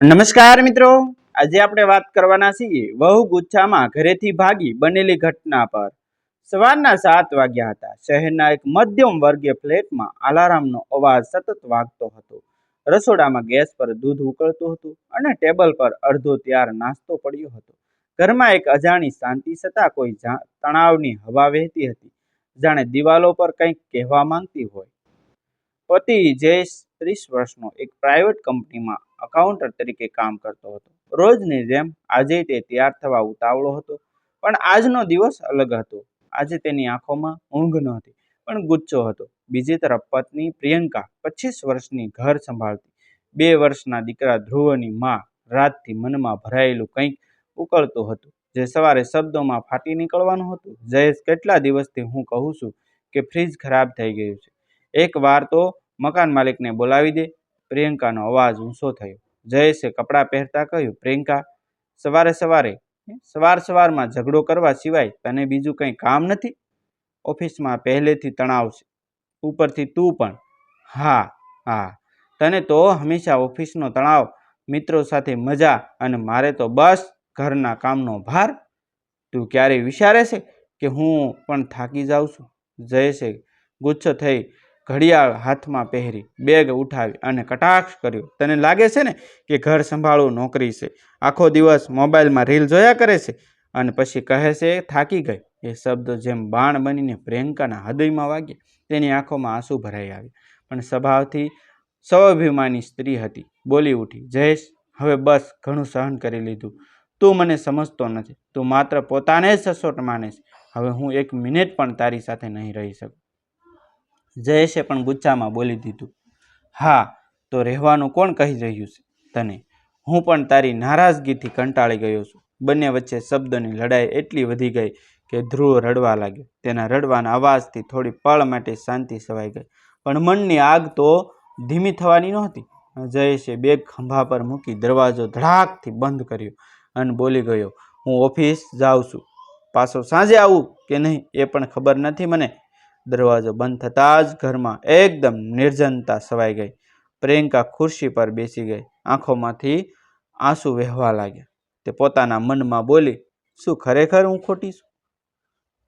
નમસ્કાર મિત્રો. આજે આપણે વાત કરવાના છીએ વહુ ગુચ્છામાં ઘરેથી ભાગી બનેલી ઘટના પર. સવારના સાત વાગ્યા હતા. શહેરના એક મધ્યમ વર્ગીય ફ્લેટમાં અલારામનો અવાજ સતત વાગતો હતો. રસોડામાં ગેસ પર દૂધ ઉકળતું હતું અને ટેબલ પર અડધો ત્યાર નાસ્તો પડ્યો હતો. ઘરમાં એક અજાણી શાંતિ છતાં કોઈ તણાવની હવા વહેતી હતી. જાણે દિવાલો પર કંઈક કહેવા માંગતી હોય. પતિ જયેશ ત્રીસ વર્ષનો એક પ્રાઇવેટ કંપનીમાં અકાઉન્ટર તરીકે કામ કરતો હતો. રોજની જેમ આજે તે તૈયાર થવા ઉતાવળો હતો, પણ આજનો દિવસ અલગ હતો. આજે તેની આંખોમાં ઊંઘ નહોતી, પણ ગુચ્છો હતો. બીજી તરફ પત્ની પ્રિયંકા પચીસ વર્ષની ઘર સંભાળતી. બે વર્ષના દીકરા ધ્રુવની મા રાતથી મનમાં ભરાયેલું કંઈક ઉકળતું હતું, જે સવારે શબ્દોમાં ફાટી નીકળવાનું હતું. જયેશ, કેટલા દિવસથી હું કહું છું કે ફ્રીજ ખરાબ થઈ ગયું છે. એક વાર તો મકાન માલિકને બોલાવી દે પ્રિયંકાનો અવાજ ઊંચો થયો. જયેશે કપડાં પહેરતા કહ્યું, પ્રિયંકા, સવારે સવારે સવાર સવારમાં ઝઘડો કરવા સિવાય તને બીજું કંઈ કામ નથી? ઓફિસમાં પહેલેથી તણાવ છે. ઉપરથી તું પણ. હા હા. તને તો હંમેશા ઓફિસનો તણાવ, મિત્રો સાથે મજા અને મારે તો બસ ઘરના કામનો ભાર. તું ક્યારેય વિચારે છે કે હું પણ થાકી જાઉં છું? જયેશે ગુચ્છ થઈ ઘડિયાળ હાથમાં પહેરી બેગ ઉઠાવી અને કટાક્ષ કર્યો. તને લાગે છે ને કે ઘર સંભાળવું નોકરી છે? આખો દિવસ મોબાઈલમાં રીલ જોયા કરે છે અને પછી કહે છે, થાકી ગઈ. એ શબ્દ જેમ બાણ બનીને પ્રિયંકાના હૃદયમાં વાગ્યા. તેની આંખોમાં આંસુ ભરાઈ આવ્યા. પણ સ્વભાવથી સ્વાભિમાની સ્ત્રી હતી. બોલી ઉઠી, જયેશ, હવે બસ ઘણું સહન કરી લીધું. તું મને સમજતો નથી. તું માત્ર પોતાને જ સસોટ માને છે. હવે હું એક મિનિટ પણ તારી સાથે નહીં રહી શકું. જયેશે પણ ગુચ્છામાં બોલી દીધું, હા, તો રહેવાનું કોણ કહી રહ્યું છે તને? હું પણ તારી નારાજગીથી કંટાળી ગયો છું. બંને વચ્ચે શબ્દોની લડાઈ એટલી વધી ગઈ કે ધ્રુવ રડવા લાગ્યો. તેના રડવાના અવાજથી થોડી પળ માટે શાંતિ સવાઈ ગઈ. પણ મનની આગ તો ધીમી થવાની નહોતી. જયેશે બેગ ખંભા પર મૂકી દરવાજો ધડાકથી બંધ કર્યો અને બોલી ગયો, હું ઓફિસ જાઉં છું. પાછો સાંજે આવું કે નહીં એ પણ ખબર નથી મને. દરવાજો બંધ થતાં જ ઘરમાં એકદમ નિર્જનતા છવાઈ ગઈ. પ્રિયંકા ખુરશી પર બેસી ગઈ. આંખોમાંથી આંસુ વહેવા લાગ્યા. તે પોતાના મનમાં બોલી, શું ખરેખર હું ખોટી છું?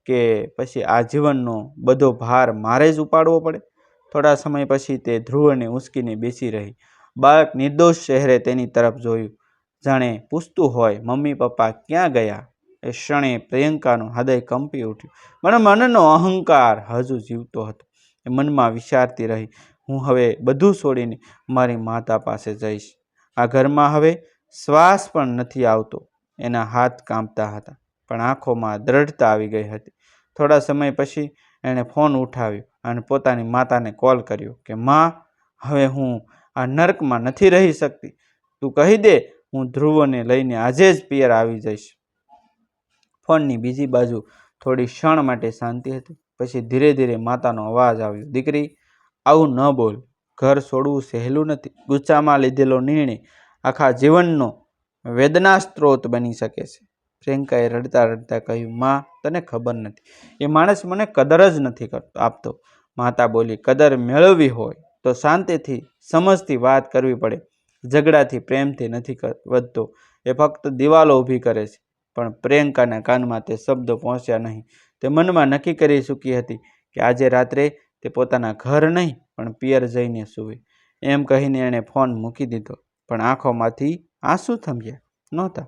કે પછી આ જીવનનો બધો ભાર મારે જ ઉપાડવો પડે? થોડા સમય પછી તે ધ્રુવને ઉંચકીને બેસી રહી. બાળક નિર્દોષ શહેરે તેની તરફ જોયું. જાણે પૂછતું હોય, મમ્મી પપ્પા ક્યાં ગયા? એ ક્ષણે પ્રિયંકાનું હૃદય કંપી ઉઠ્યું. મને મનનો અહંકાર હજુ જીવતો હતો. એ મનમાં વિચારતી રહી, હું હવે બધું છોડીને મારી માતા પાસે જઈશ. આ ઘરમાં હવે શ્વાસ પણ નથી આવતો. એના હાથ કાંપતા હતા, પણ આંખોમાં દ્રઢતા આવી ગઈ હતી. થોડા સમય પછી એણે ફોન ઉઠાવ્યો અને પોતાની માતાને કોલ કર્યો કે, માં, હવે હું આ નર્કમાં નથી રહી શકતી. તું કહી દે, હું ધ્રુવને લઈને આજે જ પિયર આવી જઈશ. ફોનની બીજી બાજુ થોડી ક્ષણ માટે શાંતિ હતી. પછી ધીરે ધીરે માતાનો અવાજ આવ્યો, દીકરી, આવું ન બોલ. ઘર છોડવું સહેલું નથી. ગુસ્સામાં લીધેલો નિર્ણય આખા જીવનનો વેદના સ્ત્રોત બની શકે છે. પ્રિયંકાએ રડતા રડતા કહ્યું, માં, તને ખબર નથી. એ માણસ મને કદર જ નથી કરતો, આપતો. માતા બોલી, કદર મેળવવી હોય તો શાંતિથી, સમજથી વાત કરવી પડે. ઝઘડાથી પ્રેમથી નથી વધતો. એ ફક્ત દિવાલો ઊભી કરે છે. પણ પ્રિયંકાના કાનમાં તે શબ્દો પહોંચ્યા નહીં. તે મનમાં નક્કી કરી ચૂકી હતી કે આજે રાત્રે તે પોતાના ઘર નહીં, પણ પિયર જઈને સૂવે. એમ કહીને એણે ફોન મૂકી દીધો, પણ આંખોમાંથી આંસુ થંભ્યા નહોતા.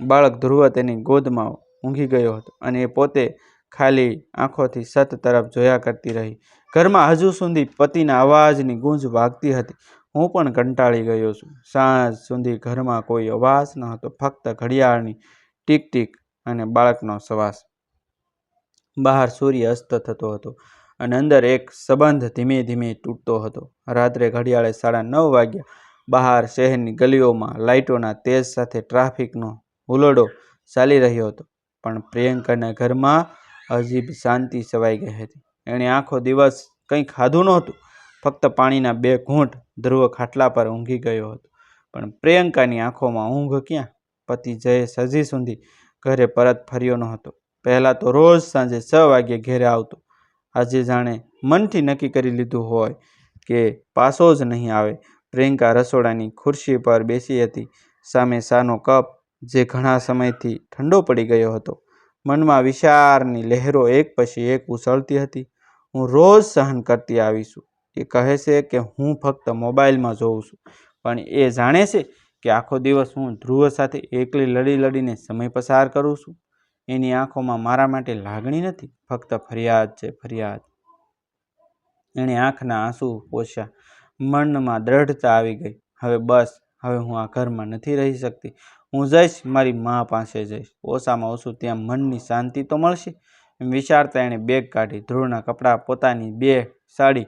બાળક ધ્રુવ તેની ગોદમાં ઊંઘી ગયો હતો અને એ પોતે ખાલી આંખોથી સત તરફ જોયા કરતી રહી. ઘરમાં હજુ સુધી પતિના અવાજની ગૂંજ વાગતી હતી. હું પણ કંટાળી ગયો છું. સાંજ સુધી ઘરમાં કોઈ અવાજ ન હતો ફક્ત ઘડિયાળની ટીક ટીક અને બાળકનો સવાસ. બહાર સૂર્ય અસ્ત થતો હતો અને અંદર એક સંબંધ ધીમે ધીમે તૂટતો હતો. રાત્રે ઘડિયાળે સાડા નવ વાગ્યા બહાર શહેરની ગલીઓમાં લાઇટોના તેજ સાથે ટ્રાફિકનો હુલડો ચાલી રહ્યો હતો. પણ પ્રિયંકાના ઘરમાં અજીબ શાંતિ સવાઈ ગઈ હતી. એણે આખો દિવસ કંઈ ખાધું નહોતું. ફક્ત પાણીના બે ઘૂંટ ધ્રુવ ખાટલા પર ઊંઘી ગયો હતો. પણ પ્રિયંકાની આંખોમાં ઊંઘ ક્યાં? પતિ જયેશ હજી સુધી ઘરે પરત ફર્યો ન હતો પહેલાં તો રોજ સાંજે છ વાગ્યે ઘેરે આવતો. આજે જાણે મનથી નક્કી કરી લીધું હોય કે પાછો જ નહીં આવે. પ્રિયંકા રસોડાની ખુરશી પર બેસી હતી. સામે શાનો કપ જે ઘણા સમયથી ઠંડો પડી ગયો હતો. મનમાં વિચારની લહેરો એક પછી એક ઉછળતી હતી. હું રોજ સહન કરતી આવીશું. એ કહે છે કે હું ફક્ત મોબાઈલમાં જોઉં છું. પણ એ જાણે છે કે આખો દિવસ હું ધ્રુવ સાથે એકલી લડી લડીને સમય પસાર કરું છું? એની આંખોમાં મારા માટે લાગણી નથી? ફક્ત ફરિયાદ છે, ફરિયાદ. એણે આંખના આંસુ પોષ્યા. મનમાં દ્રઢતા આવી ગઈ. હવે બસ, હવે હું આ ઘરમાં નથી રહી શકતી. હું જઈશ, મારી મા પાસે જઈશ. ઓછામાં ઓછું ત્યાં મનની શાંતિ તો મળશે? એમ વિચારતા એણે બેગ કાઢી. ધ્રુવના કપડાં, પોતાની બે સાડી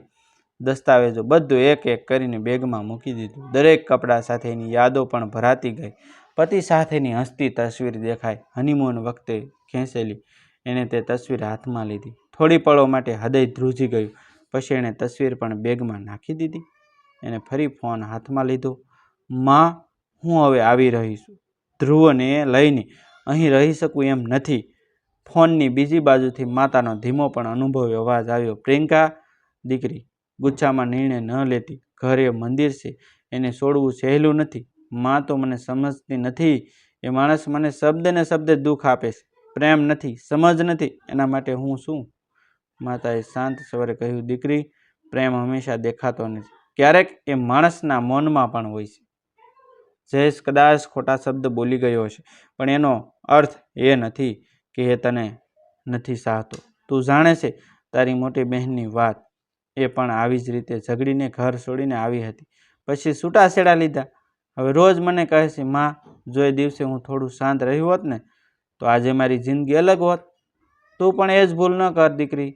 દસ્તાવેજો બધું એક એક કરીને બેગમાં મૂકી દીધું. દરેક કપડાં સાથેની યાદો પણ ભરાતી ગઈ. પતિ સાથેની હસતી તસવીર દેખાય હનીમૂન વખતે ખેંચેલી. એણે તે તસવીર હાથમાં લીધી. થોડી પળો માટે હૃદય ધ્રુજી ગયું. પછી એણે તસવીર પણ બેગમાં નાખી દીધી. એણે ફરી ફોન હાથમાં લીધો. માં, હું હવે આવી રહી છું ધ્રુવને લઈને અહીં રહી શકું એમ નથી. ફોનની બીજી બાજુથી માતાનો ધીમો પણ અનુભવ્યો. અવાજ આવ્યો, પ્રિયંકા, દીકરી ગુચ્છામાં નિર્ણય ન લેતી. ઘર એ મંદિર છે, એને છોડવું સહેલું નથી. માં તો મને સમજતી નથી. એ માણસ મને શબ્દને શબ્દે દુઃખ આપે છે. પ્રેમ નથી, સમજ નથી. એના માટે હું શું? માતાએ શાંત સ્વરે કહ્યું, દીકરી, પ્રેમ હંમેશા દેખાતો નથી. ક્યારેક એ માણસના મૌનમાં પણ હોય છે. જયેશ કદાચ ખોટા શબ્દ બોલી ગયો છે પણ એનો અર્થ એ નથી કે એ તને નથી સાહતો તું જાણે છે, તારી મોટી બહેનની વાત એ પણ આવી જ રીતે ઝઘડીને ઘર છોડીને આવી હતી. પછી છૂટાછેડા લીધા. હવે રોજ મને કહે છે, માં, જો એ દિવસે હું થોડું શાંત રહ્યું હોત ને, તો આજે મારી જિંદગી અલગ હોત. તું પણ એ જ ભૂલ ન કર, દીકરી.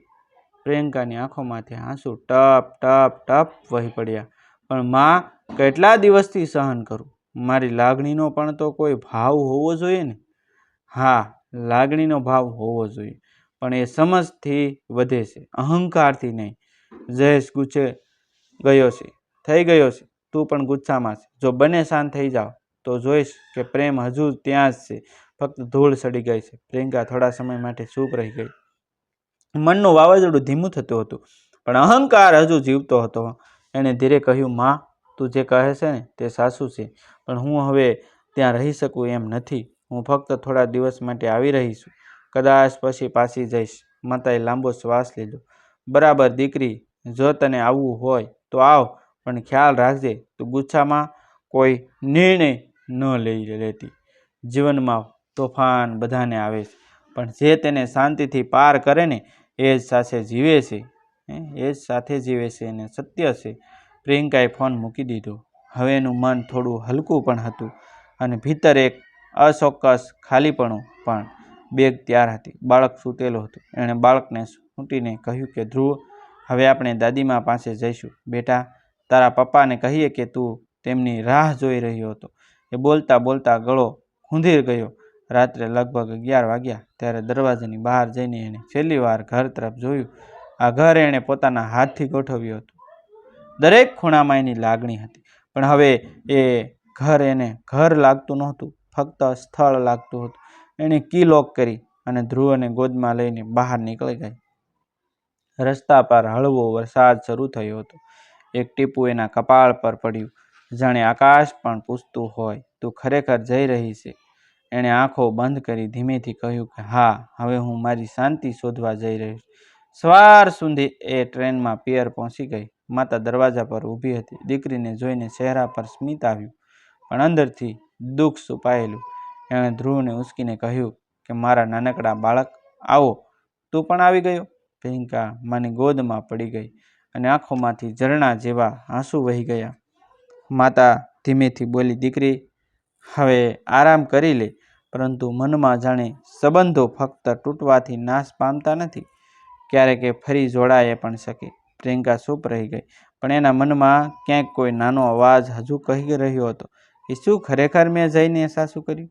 પ્રિયંકાની આંખોમાંથી આંસુ ટપ ટપ ટપ વહી પડ્યા. પણ માં, કેટલા દિવસથી સહન કરું? મારી લાગણીનો પણ તો કોઈ ભાવ હોવો જોઈએ ને? હા, લાગણીનો ભાવ હોવો જોઈએ, પણ એ સમજથી વધે છે, અહંકારથી નહીં. જયેશ ગુચે ગયો છે. થઈ ગયો છે. તું પણ ગુસ્સામાં છે. જો બંને શાંત થઈ જાઓ તો જોઈશ કે પ્રેમ હજુ ત્યાં જ છે. ફક્ત ધૂળ સડી ગઈ છે. પ્રિયંકા થોડા સમય માટે ચૂપ રહી ગઈ. મનનું વાવાઝોડું ધીમું થતું હતું, પણ અહંકાર હજુ જીવતો હતો. એણે ધીરે કહ્યું, માં, તું જે કહે છે ને, તે સાસુ છે. પણ હું હવે ત્યાં રહી શકું એમ નથી. હું ફક્ત થોડા દિવસ માટે આવી રહી છું. કદાચ પછી પાછી જઈશ. માતાએ લાંબો શ્વાસ લીધો. બરાબર, દીકરી જો તને આવવું હોય તો આવ, પણ ખ્યાલ રાખજે તું ગુચ્છામાં કોઈ નિર્ણય ન લઈ લેતી. જીવનમાં તોફાન બધાને આવે છે, પણ જે તેને શાંતિથી પાર કરે ને, એ જ સાથે જીવે છે. એ જ સાથે જીવે છે અને સત્ય છે. પ્રિયંકાએ ફોન મૂકી દીધો. હવે એનું મન થોડું હલકું પણ હતું અને ભીતર એક અચોક્કસ ખાલીપણું પણ બેગ તૈયાર હતી. બાળક સૂતેલું હતું. એણે બાળકને સૂટીને કહ્યું કે, ધ્રુવ હવે આપણે દાદીમા પાસે જઈશું. બેટા, તારા પપ્પાને કહીએ કે તું તેમની રાહ જોઈ રહ્યો હતો. એ બોલતા બોલતા ગળો ખૂંધીર ગયો. રાત્રે લગભગ અગિયાર વાગ્યા ત્યારે દરવાજાની બહાર જઈને એણે છેલ્લી વાર ઘર તરફ જોયું. આ ઘર એણે પોતાના હાથથી ગોઠવ્યું હતું. દરેક ખૂણામાં એની લાગણી હતી. પણ હવે એ ઘર એને ઘર લાગતું નહોતું. ફક્ત સ્થળ લાગતું હતું. એણે કી લોક કરી અને ધ્રુવને ગોદમાં લઈને બહાર નીકળી ગઈ. રસ્તા પર હળવો વરસાદ શરૂ થયો હતો. એક ટીપું એના કપાળ પર પડ્યું. જાણે આકાશ પણ પૂછતું હોય તું ખરેખર જઈ રહી છે. એણે આંખો બંધ કરી ધીમેથી કહ્યું કે, હા, હવે હું મારી શાંતિ શોધવા જઈ રહ્યો સવાર સુધી એ ટ્રેનમાં પિયર પહોંચી ગઈ. માતા દરવાજા પર ઊભી હતી. દીકરીને જોઈને ચહેરા પર સ્મિત આવ્યું, પણ અંદરથી દુઃખ છુપાયેલું. એણે ધ્રુવને ઉસકીને કહ્યું કે, મારા નાનકડા બાળક, આવો. તું પણ આવી ગયો? પ્રિયંકા માની ગોદમાં પડી ગઈ અને આંખોમાંથી ઝરણા જેવા આંસુ વહી ગયા. માતા ધીમેથી બોલી, દીકરી, હવે આરામ કરી લે, પરંતુ મનમાં જાણે સંબંધો ફક્ત તૂટવાથી નાશ પામતા નથી. ક્યારેક એ ફરી જોડાય પણ શકે. પ્રિયંકા ચૂપ રહી ગઈ, પણ એના મનમાં ક્યાંક કોઈ નાનો અવાજ હજુ કહી રહ્યો હતો કે, શું ખરેખર મેં જઈને સાસુ કર્યું?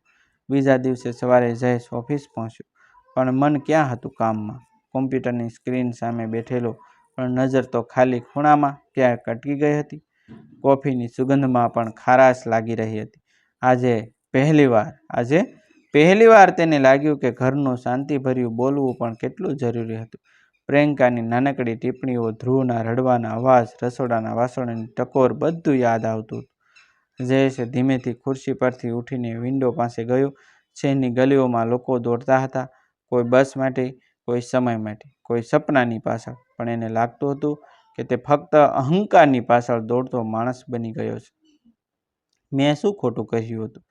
બીજા દિવસે સવારે જયેશ ઓફિસ પહોંચ્યો, પણ મન ક્યાં હતું કામમાં? કોમ્પ્યુટરની સ્ક્રીન સામે બેઠેલો પણ નજર તો ખાલી ખૂણામાં ક્યાંક અટકી ગઈ હતી. કોફીની સુગંધમાં પણ ખારાશ લાગી રહી હતી. આજે પહેલીવાર આજે પહેલીવાર તેને લાગ્યું કે ઘરનું શાંતિભર્યું બોલવું પણ કેટલું જરૂરી હતું. પ્રિયંકાની નાનકડી ટિપ્પણીઓ, ધ્રુવના રડવાના અવાજ, રસોડાના વાસણોની ટકોર બધું યાદ આવતું હતું. જયેશે ધીમેથી ખુરશી પરથી ઉઠીને વિન્ડો પાસે ગયો. શહેરની ગલીઓમાં લોકો દોડતા હતા. કોઈ બસ માટે કોઈ સમય માટે, કોઈ સપનાની પાછળ. પણ એને લાગતું હતું કે તે ફક્ત અહંકારની પાછળ દોડતો માણસ બની ગયો છે. મેં શું ખોટું કહ્યું હતું?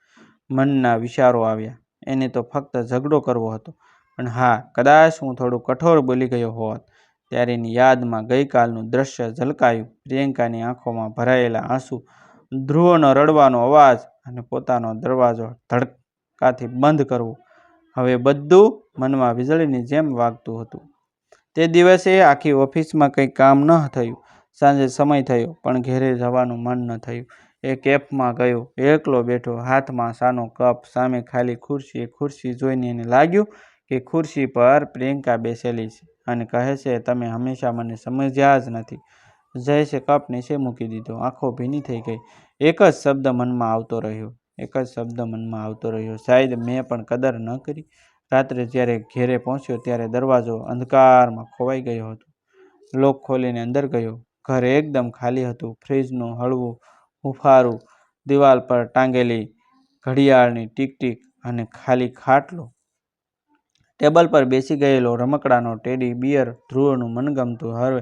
મનના વિચારો આવ્યા. એને તો ફક્ત ઝઘડો કરવો હતો. પણ હા, કદાચ હું થોડું કઠોર બોલી ગયો હોત. ત્યારે એની યાદમાં ગઈકાલનું દ્રશ્ય ઝલકાયું. પ્રિયંકાની આંખોમાં ભરાયેલા આંસુ, ધ્રુવનો રડવાનો અવાજ અને પોતાનો દરવાજો ધડકાથી બંધ કરવો. હવે બધું મનમાં વીજળીની જેમ વાગતું હતું. તે દિવસે આખી ઓફિસમાં કંઈ કામ ન થયું. સાંજે સમય થયો, પણ ઘેરે જવાનું મન ન થયું. એ કેફમાં ગયો, એકલો બેઠો, હાથમાં સાનો કપ, સામે ખાલી ખુરશી ખુરશી જોઈને એને લાગ્યું કે ખુરશી પર પ્રિયંકા બેસેલી છે અને કહે છે, તમે હંમેશા મને સમજ્યા જ નથી. જયેશે કપ નીચે મૂકી દીધો. આંખો ભીની થઈ ગઈ. એક જ શબ્દ મનમાં આવતો રહ્યો. એક જ શબ્દ મનમાં આવતો રહ્યો. શાયદ મેં પણ કદર ન કરી. રાત્રે જ્યારે ઘેરે પહોંચ્યો ત્યારે દરવાજો અંધકારમાં ખોવાઈ ગયો હતો. લોક ખોલીને અંદર ગયો. ઘર એકદમ ખાલી હતું. ફ્રીજનું હળવું હુફારું દિવાલ પર ટાંગેલી ઘડિયાળની ટીક અને ખાલી ખાટલો. ટેબલ પર બેસી ગયેલો રમકડાનો ટેડી બિયર ધ્રુવનું મનગમતું હવે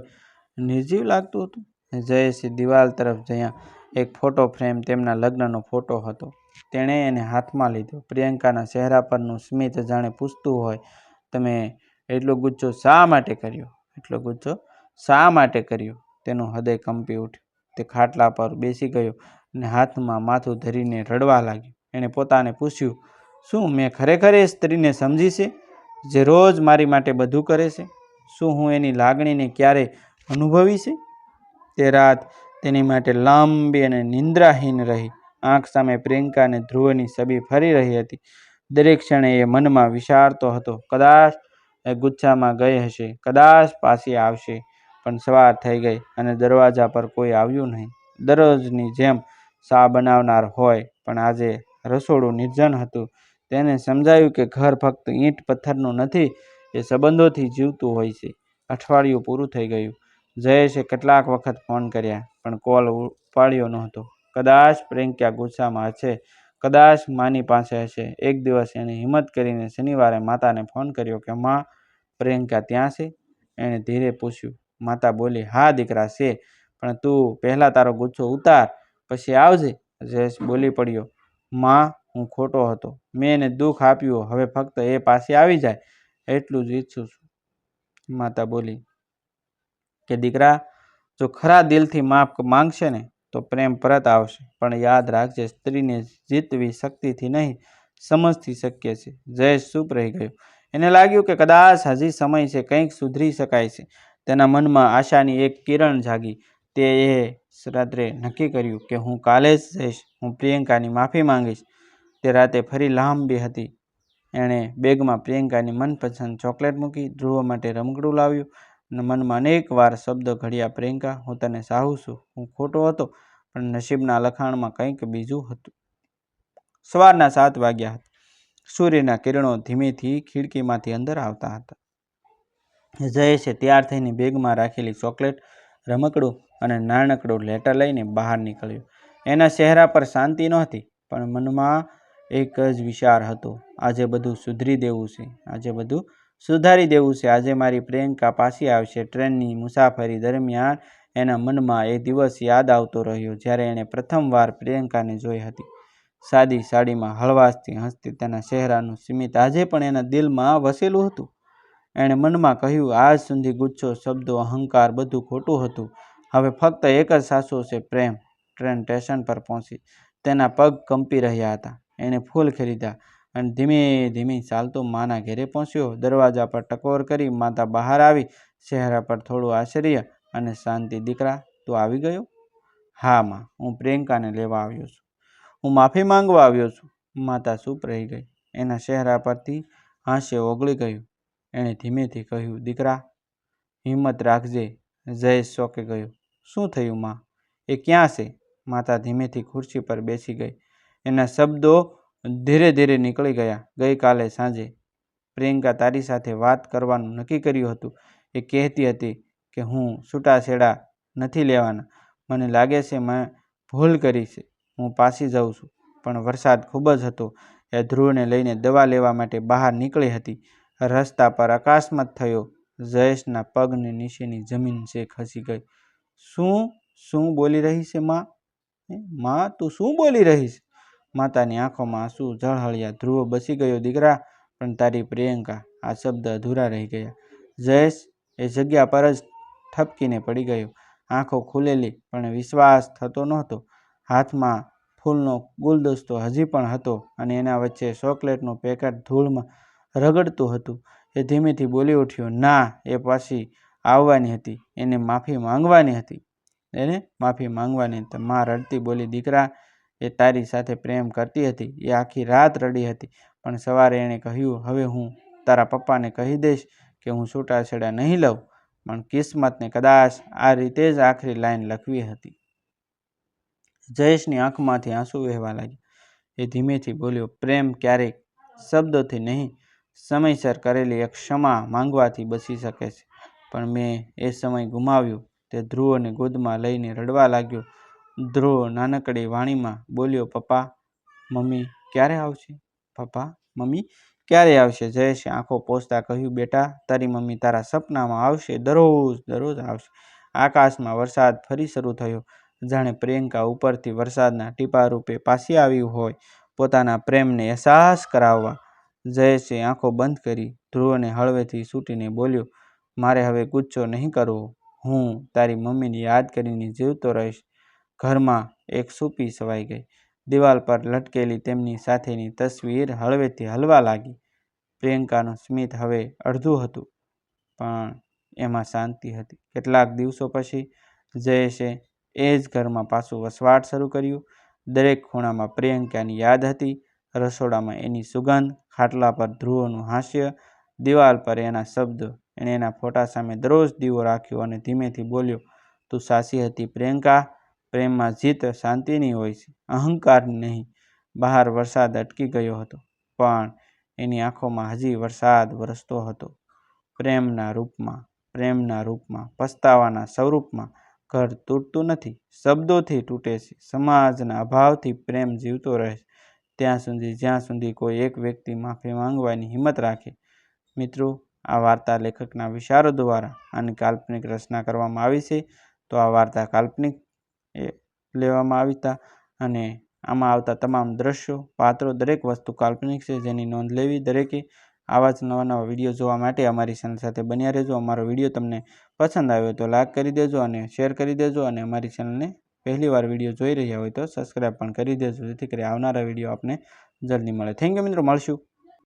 નિર્જીવ લાગતું હતું. જયેશે દિવાલ તરફ જયા એક ફોટો ફ્રેમ તેમના લગ્નનો ફોટો હતો. તેણે એને હાથમાં લીધો. પ્રિયંકાના ચહેરા પરનું સ્મિત જાણે પૂછતું હોય, તમે એટલો ગુચ્છો શા માટે કર્યો? એટલો ગુચ્છો શા માટે કર્યો? તેનું હૃદય કંપી ઉઠ્યું. તે ખાટલા પર બેસી ગયો અને હાથમાં માથું ધરીને રડવા લાગ્યો. એણે પોતાને પૂછ્યું, શું મેં ખરેખર એ સ્ત્રીને સમજી છે, જે રોજ મારી માટે બધું કરે છે? શું હું એની લાગણીને ક્યારેય અનુભવી છે? તે રાત તેની માટે લાંબી અને નિંદ્રાહીન રહી. આંખ સામે પ્રિયંકા અને ધ્રુવની છબી ફરી રહી હતી. દરેક ક્ષણે એ મનમાં વિચારતો હતો, કદાચ એ ગુચ્છામાં ગઈ હશે, કદાચ પાછી આવશે. પણ સવાર થઈ ગઈ અને દરવાજા પર કોઈ આવ્યું નહીં. દરરોજની જેમ સા બનાવનાર હોય, પણ આજે રસોડું નિર્જન હતું. તેને સમજાયું કે ઘર ફક્ત ઈંટ પથ્થરનું નથી, એ સંબંધોથી જીવતું હોય છે. અઠવાડિયું પૂરું થઈ ગયું. જયેશે કેટલાક વખત ફોન કર્યા, પણ કોલ ઉપાડ્યો નહોતો. કદાચ પ્રિયંકા ગુસ્સામાં છે કદાચ માની પાસે હશે. એક દિવસ એણે હિંમત કરીને શનિવારે માતાને ફોન કર્યો કે, માં પ્રિયંકા ત્યાં છે? એણે ધીરે પૂછ્યું. માતા બોલી, હા, દીકરા છે, પણ તું પહેલાં તારો ગુસ્સો ઉતાર, પછી આવજે. જયેશ બોલી પડ્યો, માં, હું ખોટો હતો. મેં એને દુઃખ આપ્યું, હવે ફક્ત એ પાસે આવી જાય, એટલું જ ઈચ્છું છું. માતા બોલી, કે દીકરા, જો ખરા દિલથી માફ માંગશે ને તો પ્રેમ પરત આવશે. પણ યાદ રાખજે, સ્ત્રીને જીતવી શક્તિથી નહીં, સમજથી શક્ય છે. જયેશ ચૂપ રહી ગયો. એને લાગ્યું કે કદાચ હજી સમય છે, કંઈક સુધરી શકાય છે. તેના મનમાં આશાની એક કિરણ જાગી. તે એ રાત્રે નક્કી કર્યું કે હું કાલે જ જઈશ. હું પ્રિયંકાની માફી માંગીશ. તે રાતે ફરી લાંબી હતી. એણે બેગમાં પ્રિયંકાની મનપસંદ ચોકલેટ મૂકી, ધ્રુવ માટે રમકડું લાવ્યું. અને મનમાં અનેક વાર શબ્દો ઘડ્યા, પ્રિયંકા, હું તને સાહુ છું. હું ખોટો હતો. પણ નસીબના લખાણમાં કંઈક બીજું હતું. સવારના સાત વાગ્યા હતા. સૂર્યના કિરણો ધીમેથી ખિડકીમાંથી અંદર આવતા હતા. જયેશે તૈયાર થઈને બેગમાં રાખેલી ચોકલેટ, રમકડું અને નાનકડું લેટર લઈને બહાર નીકળ્યો. એના ચહેરા પર શાંતિ નહોતી, પણ મનમાં એક જ વિચાર હતો. આજે બધું સુધરી દેવું છે, આજે બધું સુધારી દેવું છે. આજે મારી પ્રિયંકા પાછી આવશે. ટ્રેનની મુસાફરી દરમિયાન એના મનમાં એ દિવસ યાદ આવતો રહ્યો જ્યારે એણે પ્રથમવાર પ્રિયંકાને જોઈ હતી. સાદી સાડીમાં હળવાશથી હસતી તેના ચહેરાનું સ્મિત આજે પણ એના દિલમાં વસેલું હતું. એણે મનમાં કહ્યું, આજ સુધી ગુચ્છો, શબ્દો, અહંકાર બધું ખોટું હતું. હવે ફક્ત એક જ સાસુ છે પ્રેમ. ટ્રેન સ્ટેશન પર પહોંચી. તેના પગ કંપી રહ્યા હતા. એણે ફૂલ ખરીદ્યા અને ધીમે ધીમે ચાલતો માના ઘેરે પહોંચ્યો. દરવાજા પર ટકોર કરી માતા બહાર આવી. ચહેરા પર થોડું આશ્ચર્ય અને શાંતિ. દીકરા, તું આવી ગયો? હા, માં. હું પ્રિયંકાને લેવા આવ્યો છું. હું માફી માંગવા આવ્યો છું. માતા ચૂપ રહી ગઈ. એના ચહેરા પરથી હાસ્ય ઓગળી ગયું. એણે ધીમેથી કહ્યું, દીકરા, હિંમત રાખજે. જયેશ ચોકે ગયો. શું થયું, માં? એ ક્યાં છે? માતા ધીમેથી ખુરશી પર બેસી ગઈ. એના શબ્દો ધીરે ધીરે નીકળી ગયા. ગઈકાલે સાંજે પ્રિયંકા તારી સાથે વાત કરવાનું નક્કી કર્યું હતું. એ કહેતી હતી કે હું છૂટાછેડા નથી લેવાના. મને લાગે છે મેં ભૂલ કરી છે. હું પાછી જાઉં છું. પણ વરસાદ ખૂબ જ હતો. એ ધ્રુવને લઈને દવા લેવા માટે બહાર નીકળી હતી. રસ્તા પર અકસ્માત થયો. જયેશના પગની નીચેની જમીન છે ખસી ગઈ. શું? શું બોલી રહી છે માં? માં, તું શું બોલી રહી છે? માતાની આંખોમાં આંસુ ઝળહળ્યા. ધ્રુવ બસી ગયો દીકરા, પણ તારી પ્રિયંકા આ શબ્દ અધૂરા રહી ગયા. જયેશ, એ જગ્યા પર જ ઠપકીને પડી ગયો. આંખો ખુલેલી, પણ વિશ્વાસ થતો નહોતો. હાથમાં ફૂલનો ગુલદસ્તો હજી પણ હતો અને એના વચ્ચે ચોકલેટનું પેકેટ ધૂળમાં રગડતું હતું. એ ધીમેથી બોલી ઉઠ્યો, ના, એ પાછી આવવાની હતી. એને માફી માંગવાની હતી. એને માફી માંગવાની? તો માં રડતી બોલી, દીકરા, એ તારી સાથે પ્રેમ કરતી હતી. એ આખી રાત રડી હતી. પણ સવારે એણે કહ્યું, હવે હું તારા પપ્પાને કહી દઈશ કે હું છૂટાછેડા નહીં લઉં. પણ કિસ્મતને કદાચ આ રીતે જ આખરી લાઈન લખવી હતી. જયેશની આંખમાંથી આંસુ વહેવા લાગ્યા. એ ધીમેથી બોલ્યો, પ્રેમ ક્યારેક શબ્દોથી નહીં, સમયસર કરેલી એક ક્ષમા માંગવાથી બચી શકે છે. પણ મેં એ સમય ગુમાવ્યો. તે ધ્રુવને ગોદમાં લઈને રડવા લાગ્યો. ધ્રુવ નાનકડી વાણીમાં બોલ્યો, પપ્પા, મમ્મી ક્યારે આવશે? પપ્પા, મમ્મી ક્યારે આવશે? જયેશે. આંખો પોસતા કહ્યું, બેટા, તારી મમ્મી તારા સપનામાં આવશે, દરરોજ દરરોજ આવશે. આકાશમાં વરસાદ ફરી શરૂ થયો. જાણે પ્રિયંકા ઉપરથી વરસાદના ટીપા રૂપે પાછી આવ્યું હોય. પોતાના પ્રેમને અહેસાસ કરાવવા. જયેશે આંખો બંધ કરી, ધ્રુવને હળવેથી છૂટીને બોલ્યો, મારે હવે ગુચ્છો નહીં કરવો. હું તારી મમ્મીને યાદ કરીને જીવતો રહીશ. ઘરમાં એક સૂપી સવાઈ ગઈ. દિવાલ પર લટકેલી તેમની સાથેની તસવીર હળવેથી હલવા લાગી. પ્રિયંકાનું સ્મિત હવે અડધું હતું, પણ એમાં શાંતિ હતી. કેટલાક દિવસો પછી જયેશે એ જ ઘરમાં પાછું વસવાટ શરૂ કર્યું. દરેક ખૂણામાં પ્રિયંકાની યાદ હતી. રસોડામાં એની સુગંધ, ખાટલા પર ધ્રુવનું હાસ્ય, દિવાલ પર એના શબ્દો, એણે એના ફોટા સામે દરરોજ દીવો રાખ્યો અને ધીમેથી બોલ્યો, તું સાસી હતી પ્રિયંકા પ્રેમમાં જીત શાંતિની હોય છે. અહંકાર નહીં. બહાર વરસાદ અટકી ગયો હતો, પણ એની આંખોમાં હજી વરસાદ વરસતો હતો. પ્રેમના રૂપમાં પ્રેમના રૂપમાં, પસ્તાવાના સ્વરૂપમાં ઘર તૂટતું નથી. શબ્દોથી તૂટે છે. સમાજના અભાવથી પ્રેમ જીવતો રહે છે. ત્યાં સુધી, જ્યાં સુધી કોઈ એક વ્યક્તિ માફી માંગવાની હિંમત રાખે. મિત્રો, આ વાર્તા લેખકના વિચારો દ્વારા આની કાલ્પનિક રચના કરવામાં આવી છે. તો આ વાર્તા કાલ્પનિક એ લેવામાં આવી હતા અને આમાં આવતા તમામ દ્રશ્યો, પાત્રો દરેક વસ્તુ કાલ્પનિક છે જેની નોંધ લેવી દરેકે આવા જ નવા નવા વીડિયો જોવા માટે અમારી ચેનલ સાથે બન્યા રહેજો. અમારો વીડિયો તમને પસંદ આવ્યો તો લાઈક કરી દેજો અને શેર કરી દેજો અને અમારી ચેનલને પહેલીવાર વીડિયો જોઈ રહ્યા હોય તો સબસ્ક્રાઈબ પણ કરી દેજો જેથી કરી આવનારા વીડિયો આપને જલ્દી મળે. થેન્ક યુ મિત્રો. મળશું.